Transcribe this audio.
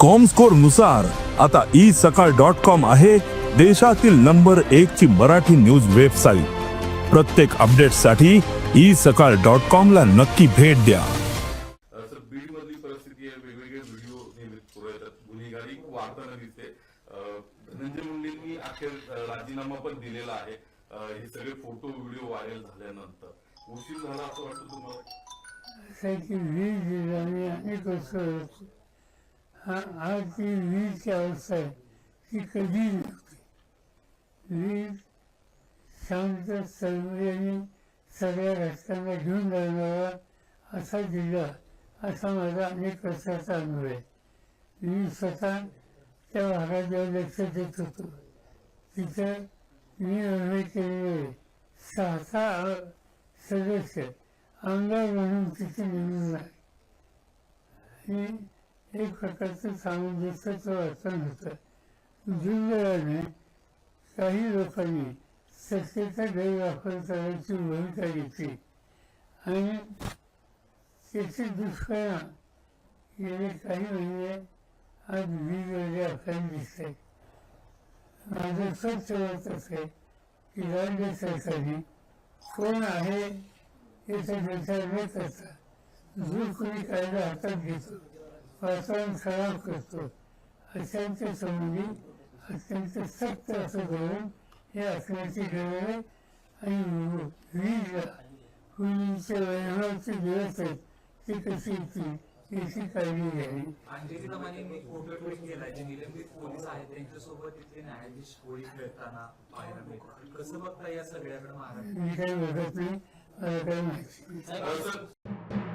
कॉमस्कोरनुसार आता E Sakal dot com आहे देशातील नंबर एक ची मराठी न्यूज वेबसाईट प्रत्येक अपडेटसाठी ई सकाळ डॉट कॉम ला नक्की भेट द्या सर बीड मधली परिस्थिती आहे वेगवेगळे व्हिडिओ नेहमी पुढे येतात गुन्हेगारी वाढताना दिसते अं, धनंजय मुंडेंनी अखेर राजीनामा पण दिलेला आहे हे सगळे फोटो व्हिडिओ व्हायरल झाल्यानंतर उशीर झाला असं वाटतं तुम्हाला हा आज ती वीजची अवस्था आहे. ती कधी नसते वीज शांत सर्वांनी सगळ्या घटकांना घेऊन जाणारा असा जिल्हा असा माझा अनेक वर्षाचा अनुभव आहे. मी स्वतः त्या भागात जेव्हा लक्ष देत होतो. तिथं मी अनुभव केलेले सहा सहा सदस्य आमदार म्हणून तिथे निवडून आहे आणि एक प्रकारचं सामंजस्याचं वर्तन होतं. दुर्दैवाने काही लोकांनी सत्तेचा गैरवापर करायची भूमिका घेतली आणि त्याचे दुष्परिणाम गेले काही महिने आज वीजमध्ये आपल्याला दिसत आहे माझं स्वच्छ मत असे की राज्य सरकारने कोण आहे याचा विचार न करता जो कोणी कायदा हातात घेतो वातावरण खराब करतो. अशांच्या संबंधी अत्यंत सक्त असं धोरण हे असण्याची गरज आहे. आणि वीजला पूर्वीचे वैभवाचे दिवस आहेत. ते कशी येतील याची काळजी घ्यावी. अंजली दमाने मी फोटो ट्विट केलाय जे निलंबित पोलीस आहेत त्यांच्यासोबत तिथले न्यायाधीश होळी खेळताना पाहायला मिळतात. कसं बघता या सगळ्याकडे महाराष्ट्र मी काही बघत नाही मला माहिती